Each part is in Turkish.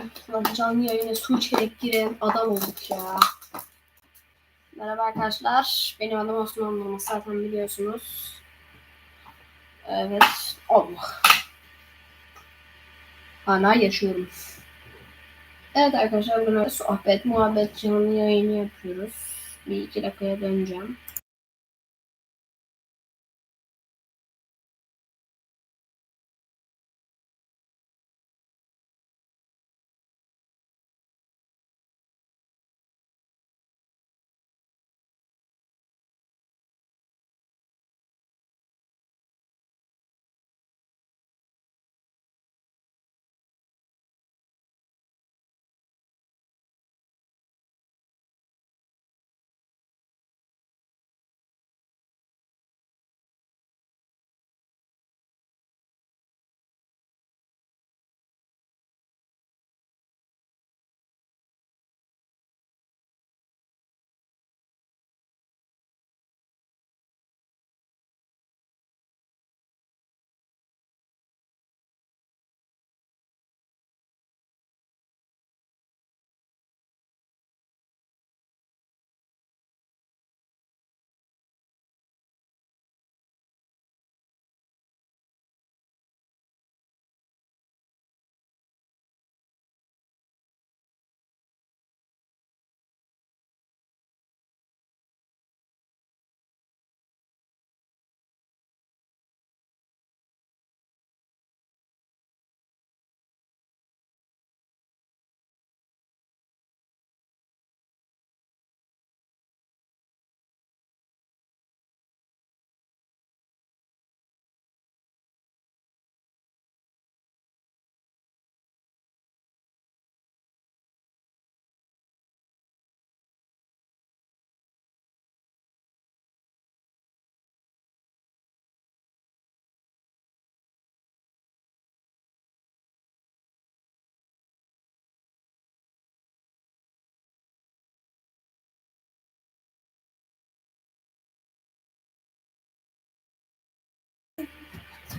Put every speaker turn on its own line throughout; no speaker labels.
Lan canlı yayına su içerek giren adam olduk ya. Merhaba arkadaşlar. Benim adım Osman Durmaz. Zaten biliyorsunuz. Evet. Allah. Hala yaşıyorum. Evet arkadaşlar bugün sohbet, muhabbet canlı yayını yapıyoruz. Bir iki dakikaya döneceğim.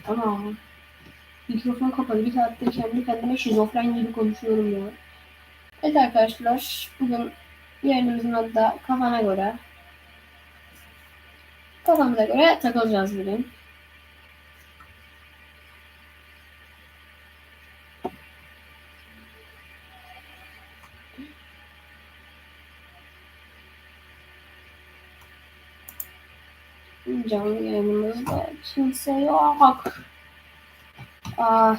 Ama mikrofon kapalı. Bir saatte kendi kendime şizofren gibi konuşuyorum ya. Evet arkadaşlar bugün yayınımızın adı da kafana göre. Kafamıza göre takılacağız bugün. Canlı yayınımızda kimse yok. Ah,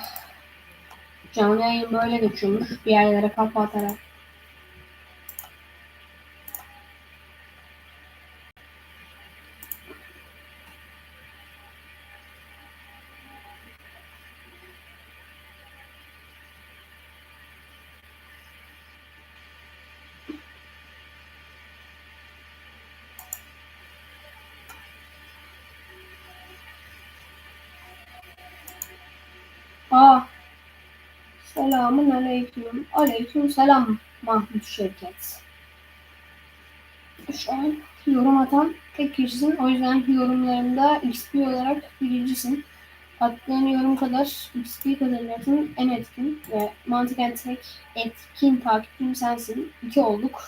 canlı yayın böyle geçiyormuş. Bir yerlere kafa selamun aleyküm. Aleyküm selam Mahmut Şevket. Şu an yorum atan tek kişisin. O yüzden yorumlarında XP olarak birincisin. Attığın yorum kadar XP kazanacaksın. En etkin ve mantıken tek etkin takipçim sensin. İki olduk.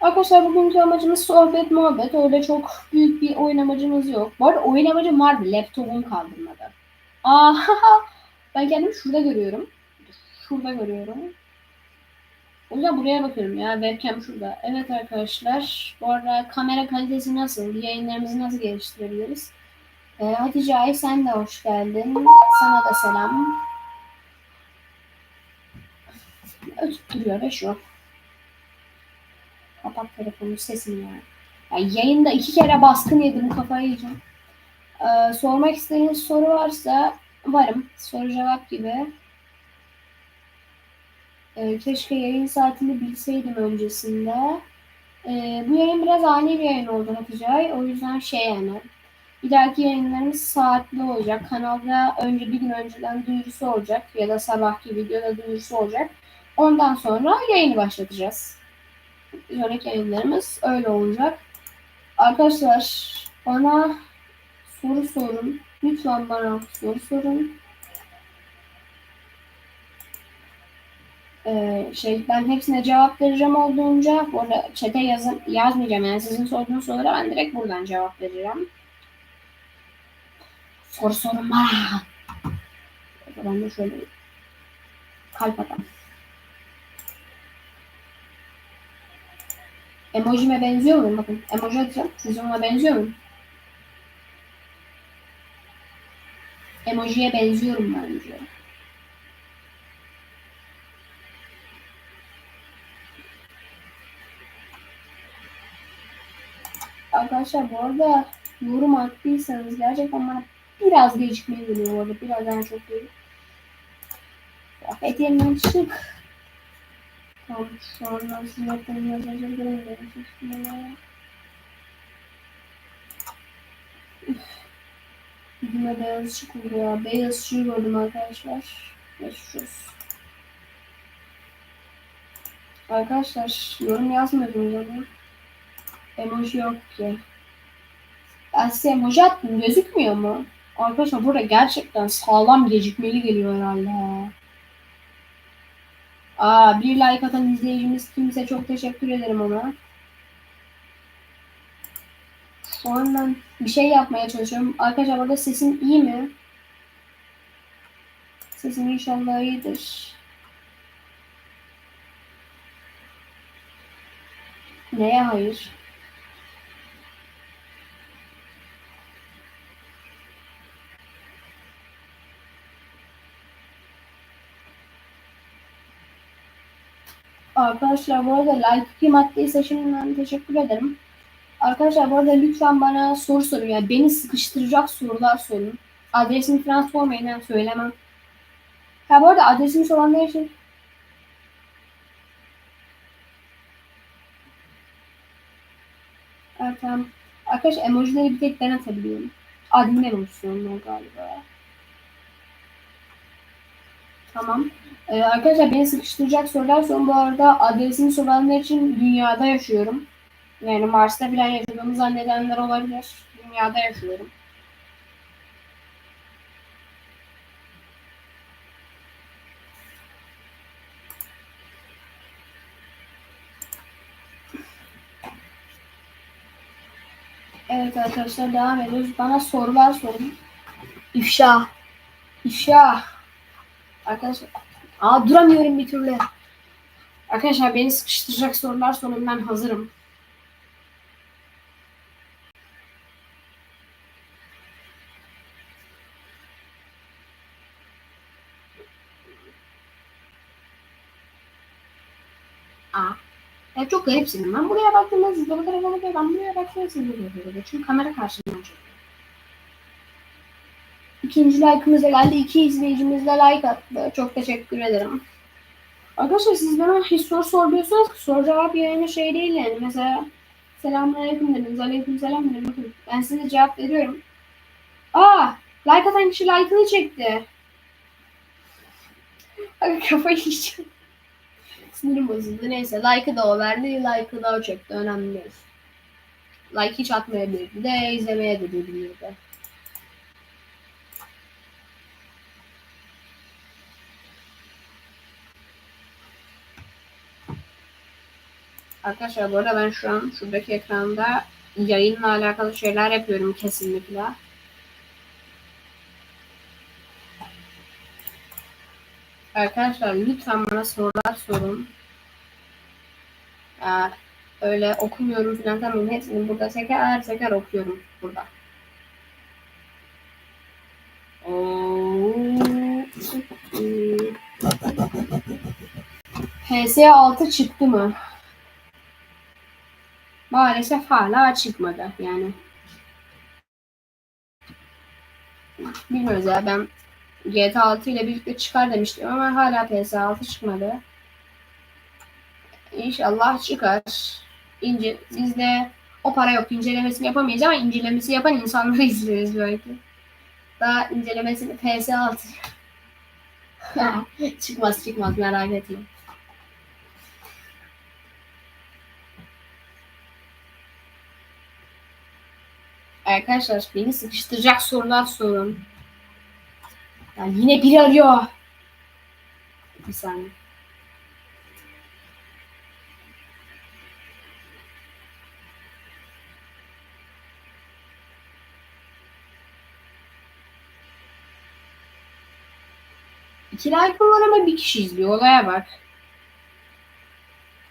Arkadaşlar bugünkü amacımız sohbet muhabbet. Öyle çok büyük bir oyun amacımız yok. Bu arada oyun amacım vardı. Laptopum kaldırmadı. Aa, ben kendimi şurada görüyorum. Şurada görüyorum. O yüzden buraya bakıyorum ya. Webcam şurada. Evet arkadaşlar. Bu arada kamera kalitesi nasıl? Yayınlarımızı nasıl geliştirebiliriz? Ee, Hatice Ay sen de hoş geldin. Sana da selam. Ötüp duruyor ve şu. Kapat telefonu sesini ya. Yani yayında iki kere baskın yedim kafayı yiyeceğim. Ee, sormak istediğiniz soru varsa varım. Soru cevap gibi. Ee, keşke yayın saatini bilseydim öncesinde. Ee, bu yayın biraz ani bir yayın oldu Hatice. O yüzden şey yani. Bir dahaki yayınlarımız saatli olacak. Kanalda önce bir gün önceden duyurusu olacak. Ya da sabahki videoda duyurusu olacak. Ondan sonra yayını başlatacağız. Sonraki yayınlarımız öyle olacak. Arkadaşlar bana soru sorun. Lütfen bana soru sorun. Ee, şey ben hepsine cevap vereceğim olduğunca bu arada chat'e yazın, yazmayacağım yani sizin sorduğunuz sorulara ben direkt buradan cevap vereceğim. Soru sorun bana. Ben de şöyle kalp atam. Emojime benziyor muyum? Bakın emoji atacağım. Sizin ona benziyor muyum? Emojiye benziyorum bence. Arkadaşlar bu arada yorum attıysanız gerçekten bana biraz gecikmeli geliyor bu arada. Biraz daha çok değil. Kıyafet yerinden çık. Tamam şu anda sizin yaptığınız mesajları göremiyorum. Yüzüme beyaz ışık vuruyor. Beyaz ışığı gördüm arkadaşlar. Geçiyoruz. Arkadaşlar yorum yazmıyordunuz ama. Emoji yok ki. Ben size emoji attım. Gözükmüyor mu? Arkadaşlar burada gerçekten sağlam gecikmeli geliyor herhalde. Aa, bir like atan izleyicimiz kimse çok teşekkür ederim ona. Şu an ben bir şey yapmaya çalışıyorum. Arkadaşlar burada sesim iyi mi? Sesim inşallah iyidir. Neye hayır? Arkadaşlar bu arada like kim attıysa şimdiden teşekkür ederim. Arkadaşlar bu arada lütfen bana soru sorun. Yani beni sıkıştıracak sorular sorun. Adresimi falan sormayın. Söylemem. Ha bu arada adresimi soranlar için Evet, tamam. Arkadaşlar emojileri bir tek ben atabiliyorum. Admin emojisi onlar galiba. Tamam. Ee, arkadaşlar beni sıkıştıracak sorular sorun. Bu arada adresimi soranlar için dünyada yaşıyorum. Yani Mars'ta falan yaşadığımı zannedenler olabilir. Dünyada yaşıyorum. Evet arkadaşlar devam ediyoruz. Bana sorular sorun. İfşa. İfşa. Arkadaşlar. Aa duramıyorum bir türlü. Arkadaşlar beni sıkıştıracak sorular sorun. Ben hazırım. Aa. Ya çok garipsiniz. Ben buraya baktığımda siz bana telefonu bakıyor. Ben buraya baktığımda siz buraya bakıyor. Çünkü kamera karşımdan çekiyor. İkinci like'ımız da geldi. İki izleyicimiz de like attı. Çok teşekkür ederim. Arkadaşlar siz bana hiç soru soruyorsanız soru cevap yayını şey değil yani. Mesela selamünaleyküm dediniz. Aleyküm selam dediniz. Ben size cevap veriyorum. Aa like atan kişi like'ını çekti. Abi kafayı yiyeceğim. Sinirim bozuldu. Neyse like'ı da o verdi. Like'ı da o çekti. Önemli değil. Like hiç atmayabilirdi de izlemeye de bilirdi. Arkadaşlar bu arada ben şu an şuradaki ekranda yayınla alakalı şeyler yapıyorum kesinlikle. Arkadaşlar lütfen bana sorular sorun. Eğer öyle okumuyorum falan tamam hepsini burada teker teker okuyorum burada. HS 6 çıktı mı? Maalesef hala çıkmadı yani. Bilmiyoruz ya ben GTA 6 ile birlikte çıkar demiştim ama hala PS6 çıkmadı. İnşallah çıkar. İnce, biz de o para yok incelemesini yapamayız ama incelemesi yapan insanları izleriz belki. Daha incelemesini PS6 çıkmaz çıkmaz merak etme. Arkadaşlar beni sıkıştıracak sorular sorun. Ya yine biri arıyor. Bir saniye. İki like var ama bir kişi izliyor. Olaya bak.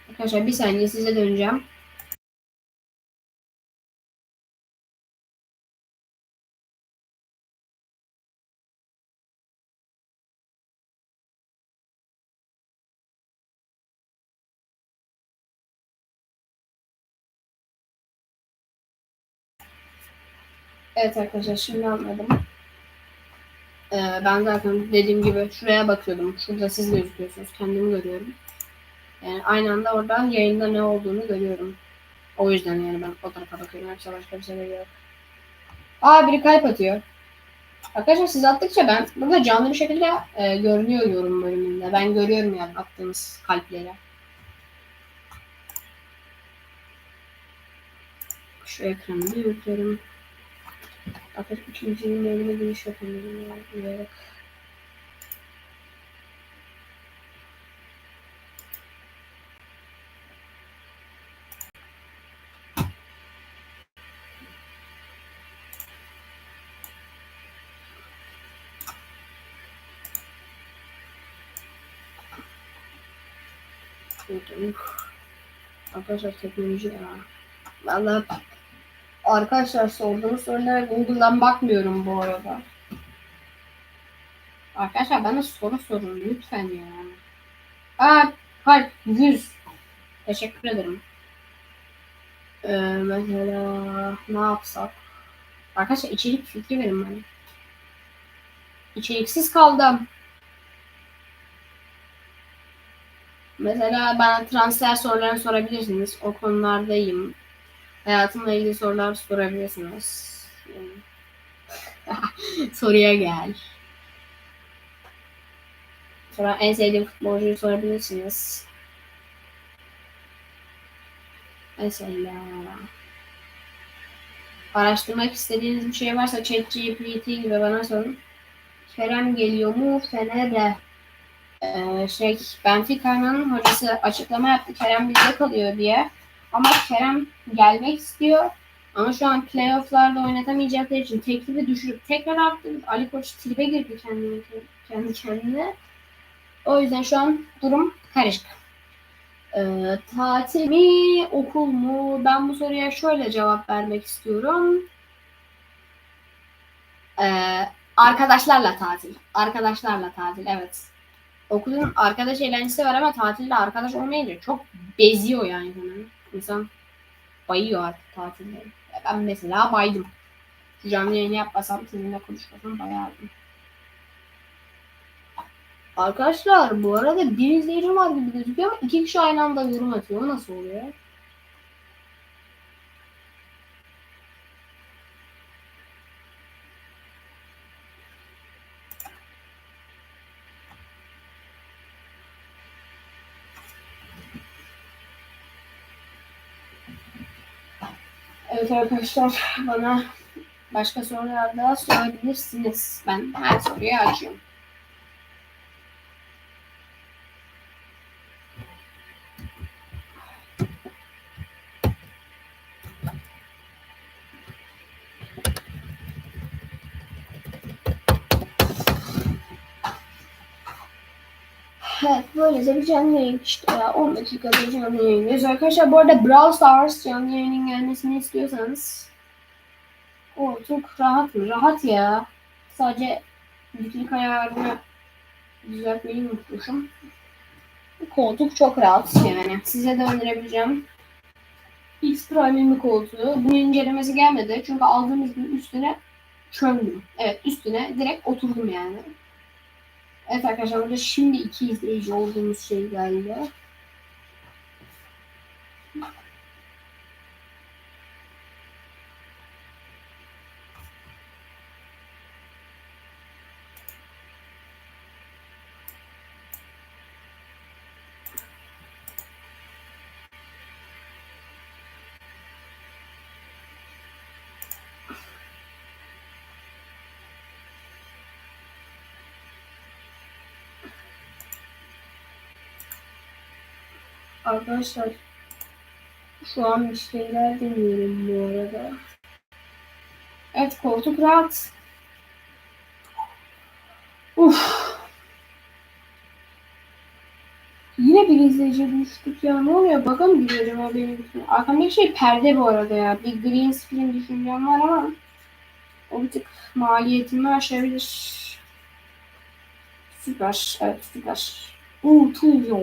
Arkadaşlar bir saniye size döneceğim. Evet arkadaşlar şimdi anladım. Ee, ben zaten dediğim gibi şuraya bakıyordum. Şurada siz gözüküyorsunuz. Kendimi görüyorum. Yani aynı anda orada yayında ne olduğunu görüyorum. O yüzden yani ben o tarafa bakıyorum. Yoksa başka bir şey yok. Aa biri kalp atıyor. Arkadaşlar siz attıkça ben burada canlı bir şekilde e, görünüyor yorum bölümünde. Ben görüyorum yani attığınız kalpleri. Şu ekranı büyütelim. Fakat ikinci mailime giriş yapamıyorum ya. Bilerek. Arkadaşlar teknoloji ya. Vallahi Arkadaşlar sorduğunuz sorulara Google'dan bakmıyorum bu arada. Arkadaşlar bana soru sorun lütfen ya. Aa kalp 100. Teşekkür ederim. Ee, mesela ne yapsak? Arkadaşlar içerik fikri verin bana. İçeriksiz kaldım. Mesela bana transfer sorularını sorabilirsiniz. O konulardayım. Hayatımla ilgili sorular sorabilirsiniz. Soruya gel. Sonra en sevdiğim futbolcuyu sorabilirsiniz. Mesela araştırmak istediğiniz bir şey varsa ChatGPT gibi bana sorun. Kerem geliyor mu Fener'e? Ee, şey Benfica'nın hocası açıklama yaptı Kerem bizde kalıyor diye. Ama Kerem gelmek istiyor. Ama şu an playofflarda oynatamayacakları için teklifi düşürüp tekrar arttırıp Ali Koç tribe girdi kendine, kendi kendine. O yüzden şu an durum karışık. Ee, tatil mi, okul mu? Ben bu soruya şöyle cevap vermek istiyorum. Ee, arkadaşlarla tatil. Arkadaşlarla tatil, evet. Okulun arkadaş eğlencesi var ama tatilde arkadaş olmayınca çok beziyor yani. İnsan bayıyor artık tatilde. Ben mesela baydım. Şu canlı yayını yapmasam sizinle konuşmasam bayardım. Arkadaşlar bu arada bir izleyicim var gibi gözüküyor ama iki kişi aynı anda yorum atıyor. Nasıl oluyor? Evet arkadaşlar bana başka sorular da sorabilirsiniz. Ben her soruyu açıyorum. Böylece bir canlı yayın işte ya 10 dakikada canlı yayınlıyoruz. Arkadaşlar bu arada Brawl Stars canlı yayının gelmesini istiyorsanız o çok rahat? Rahat ya. Sadece diklik ayarını düzeltmeyi unutmuşum. Koltuk çok rahat yani. Size de önerebileceğim. X Prime'in koltuğu. Bunun incelemesi gelmedi. Çünkü aldığımız gün üstüne çömdüm. Evet üstüne direkt oturdum yani. Evet arkadaşlar burada şimdi iki izleyici olduğumuz şey geldi. Arkadaşlar şu an bir şeyler deniyorum bu arada. Evet koltuk rahat. Uf. niye bir izleyici düştük ya? Ne oluyor? Baka mı acaba benim? Arkamdaki şey perde bu arada ya. Bir green screen düşüncem var ama o bir tık maliyetimi aşabilir. Süper. Evet süper. Uuu tuyo.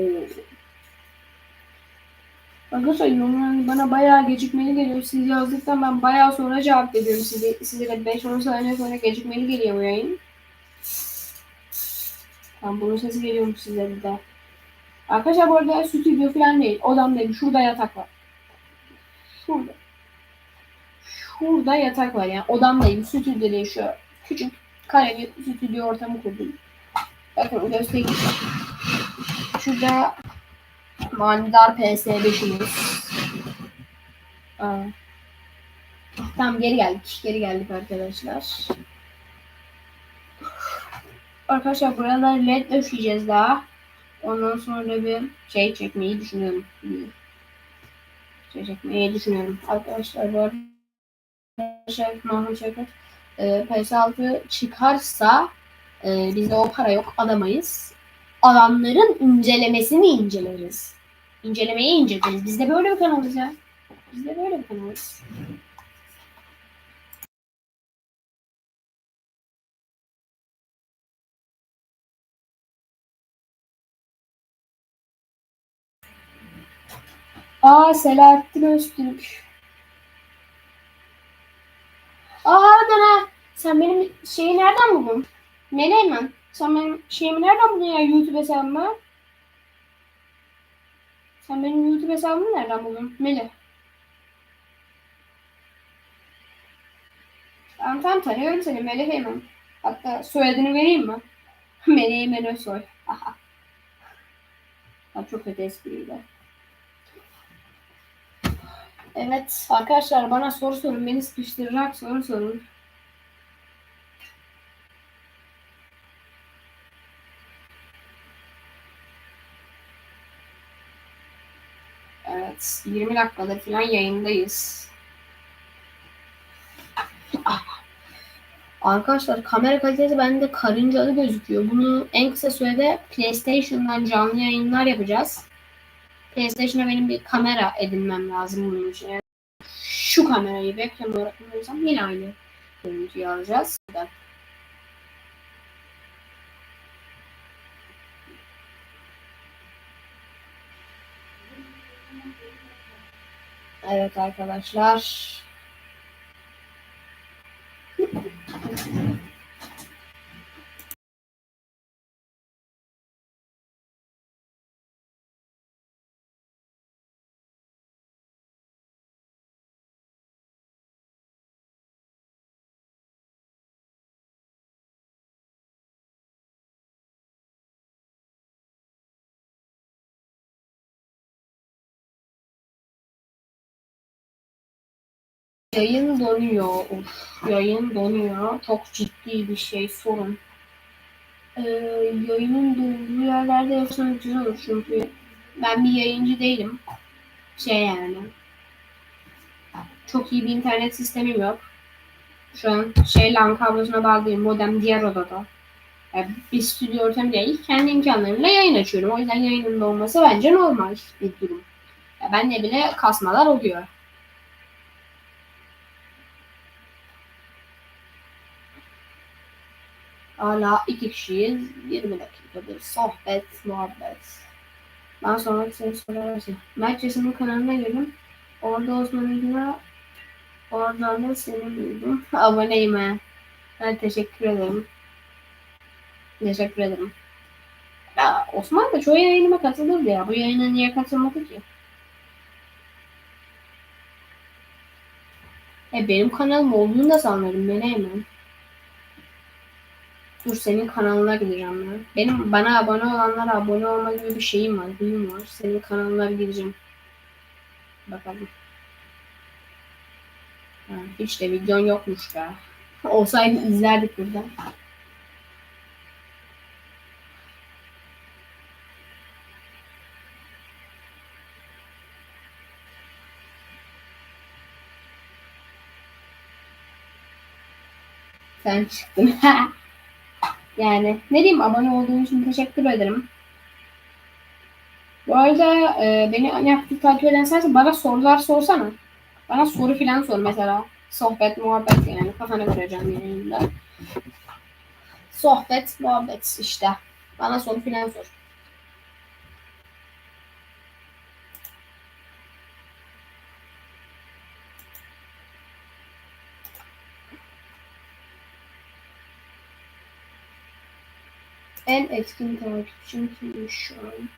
Arkadaşlar yorumlar bana bayağı gecikmeli geliyor. Siz yazdıktan ben bayağı sonra cevap veriyorum. Size, size de 5-10 saniye sonra gecikmeli geliyor bu yayın. Tamam bunun sesi geliyormuş size de. Arkadaşlar bu arada stüdyo falan değil. Odamdayım. Şurada yatak var. Şurada. Şurada yatak var yani. Odamdayım. Stüdyo değil şu. Küçük kare bir stüdyo ortamı kurdum. Bakın göstereyim. Şurada manidar PS5'imiz. Aa. Tamam geri geldik. Geri geldik arkadaşlar. Arkadaşlar buralara led döşeyeceğiz daha. Ondan sonra bir şey çekmeyi düşünüyorum. Şey çekmeyi düşünüyorum. Arkadaşlar bu Şevket Mahmut Şevket e, PS6 çıkarsa e, bizde o para yok alamayız. Alanların incelemesini inceleriz. İncelemeyi inceleriz. Biz de böyle bir kanalız ya. Biz de böyle bir kanalız. Aa Selahattin Öztürk. Aa Dana sen benim şeyi nereden buldun? Menemen. Sen benim şeyimi nereden buldun ya YouTube hesabımı? Sen benim YouTube hesabımı nereden buldun? Melih. Tamam tamam tanıyorum seni Melih Eymen. Hatta soyadını vereyim mi? Melih Eymen Özsoy. Aha. Ha, çok kötü espriydi. Evet arkadaşlar bana soru sorun. Beni sıkıştıracak soru sorun. Evet 20 dakikadır falan yayındayız. Ah. Arkadaşlar kamera kalitesi bende karıncalı gözüküyor. Bunu en kısa sürede PlayStation'dan canlı yayınlar yapacağız. PlayStation'a benim bir kamera edinmem lazım bunun için. Yani şu kamerayı webcam olarak kullanırsam yine aynı görüntüyü alacağız. Evet arkadaşlar. Yayın donuyor. Of, yayın donuyor. Çok ciddi bir şey sorun. Ee, yayının donduğu yerlerde yapsam güzel olur çünkü ben bir yayıncı değilim. Şey yani. Çok iyi bir internet sistemim yok. Şu an şey LAN kablosuna bağlıyım. Modem diğer odada. Yani bir stüdyo ortamı değil. Kendi imkanlarımla yayın açıyorum. O yüzden yayının olması bence normal bir durum. Ya bende bile kasmalar oluyor. Hala iki kişiyiz. 20 dakikadır sohbet, muhabbet. Ben sonra seni sorarsın. Mert Cesim'in kanalına girdim. Orada Ünlü'ne oradan da seni buldum. Aboneyim ha. Ben teşekkür ederim. Teşekkür ederim. Ya Osman da çoğu yayınıma katılırdı ya. Bu yayına niye katılmadı ki? E benim kanalım olduğunu da sanırım. Ben hemen. Dur senin kanalına gideceğim ben. Benim bana abone olanlara abone olma gibi bir şeyim var. Huyum var. Senin kanalına gideceğim. Bakalım. Ha, hiç de videon yokmuş be. Olsaydı izlerdik burada. Sen çıktın. Yani ne diyeyim abone olduğun için teşekkür ederim. Bu arada e, beni hani aktif takip eden sensin. Bana sorular sorsana. Bana soru filan sor mesela. Sohbet, muhabbet yani. Kafana göreceğim yayında. Sohbet, muhabbet işte. Bana soru filan sor. En etkin takipçim kimmiş şu an?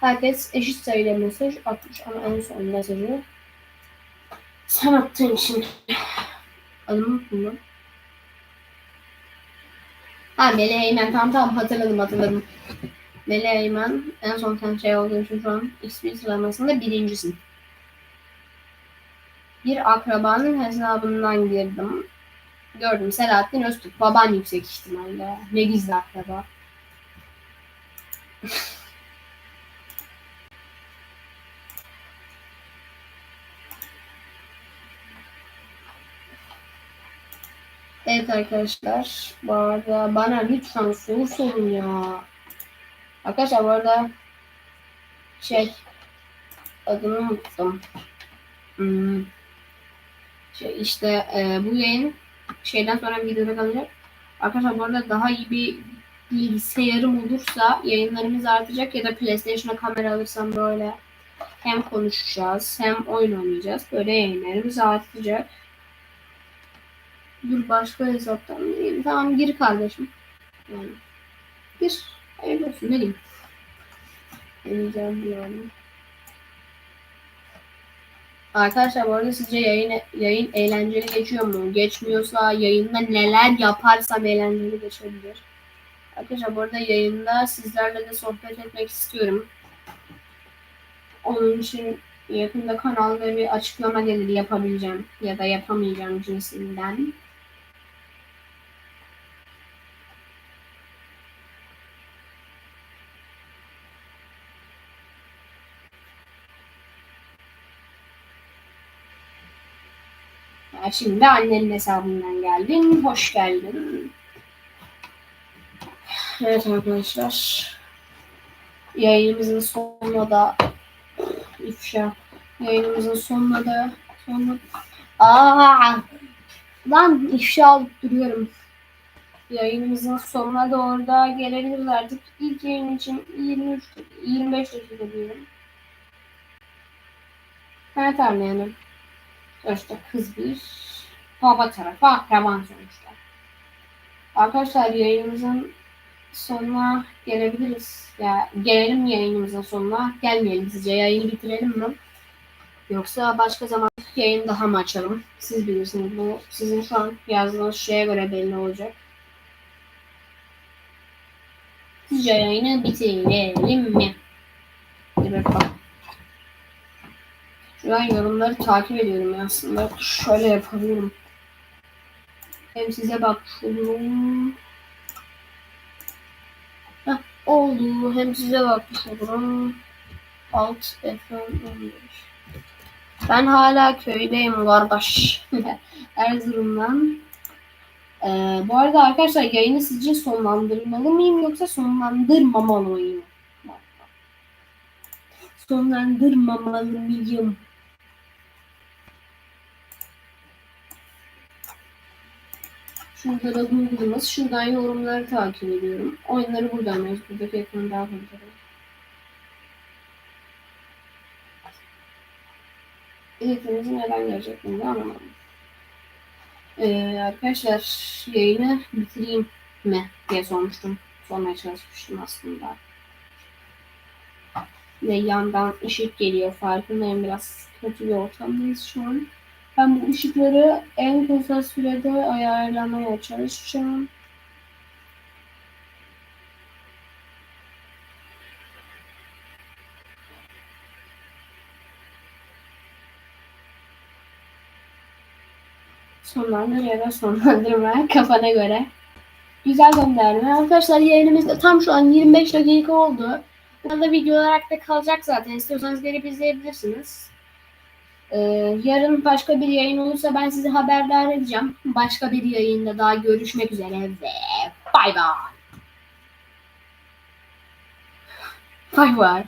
Herkes eşit sayıda mesaj atmış ama en son mesajı sen attığın için adımı unuttum. Ha Melih Eymen tamam tamam hatırladım hatırladım. Melih Eymen en son sen şey olduğu için şu an XP sıralamasında birincisin. Bir akrabanın hesabından girdim. Gördüm Selahattin Öztürk. Baban yüksek ihtimalle. Ne gizli akraba. Evet arkadaşlar. Bu arada bana lütfen soru sorun ya. Arkadaşlar bu arada şey adını unuttum. Hmm. Şey işte e, bu yayın şeyden sonra videoda kalacak. Arkadaşlar bu arada daha iyi bir bilgisayarım olursa yayınlarımız artacak ya da PlayStation'a kamera alırsam böyle hem konuşacağız hem oyun oynayacağız. Böyle yayınlarımız artacak. Dur başka hesaptan gireyim. Tamam gir kardeşim. Yani. Gir. Hayırlı olsun ne diyeyim. Deneyeceğim diyorum. Arkadaşlar bu arada sizce yayın, yayın eğlenceli geçiyor mu? Geçmiyorsa yayında neler yaparsam eğlenceli geçebilir. Arkadaşlar bu arada yayında sizlerle de sohbet etmek istiyorum. Onun için yakında kanalda bir açıklama gelir yapabileceğim ya da yapamayacağım cinsinden. Şimdi annenin hesabından geldin. Hoş geldin. Evet arkadaşlar. Yayınımızın sonuna da ifşa. Yayınımızın sonuna da sonra Aa! Lan ifşa alıp duruyorum. Yayınımızın sonuna doğru da gelebiliriz artık. İlk yayın için 23 25 dakika diyorum. Evet anlayalım. İşte kız bir baba tarafı akraban sonuçta. Arkadaşlar yayınımızın sonuna gelebiliriz. Ya gelelim yayınımızın sonuna. Gelmeyelim sizce yayını bitirelim mi? Yoksa başka zaman yayın daha mı açalım? Siz bilirsiniz. Bu sizin şu an yazdığınız şeye göre belli olacak. Sizce yayını bitirelim mi? Hadi bakalım. An yorumları takip ediyorum ya aslında. Şöyle yapabilirim. Hem size bakıyorum. Heh, oldu. Hem size bakmış olurum. Alt F11. Ben hala köydeyim kardeş. Erzurum'dan. Ee, bu arada arkadaşlar yayını sizce sonlandırmalı mıyım yoksa sonlandırmamalı mıyım? Sonlandırmamalı mıyım? Şurada da Google'ımız. Şuradan yorumları takip ediyorum. Oyunları buradan yapıyoruz. Buradaki ekranı daha fazla. İletinizi neden gerçekten de anlamadım. Ee, arkadaşlar yayını bitireyim mi diye sormuştum. Sormaya çalışmıştım aslında. Ve yandan ışık geliyor farkındayım biraz kötü bir ortamdayız şu an. Ben bu ışıkları en kısa sürede ayarlamaya çalışacağım. Sonlandır ya da sonlandırma kafana göre. Güzel gönderme. Arkadaşlar yayınımızda tam şu an 25 dakika oldu. Burada video olarak da kalacak zaten. İstiyorsanız gelip izleyebilirsiniz. Ee, yarın başka bir yayın olursa ben sizi haberdar edeceğim. Başka bir yayında daha görüşmek üzere ve bay bay. Bay bay.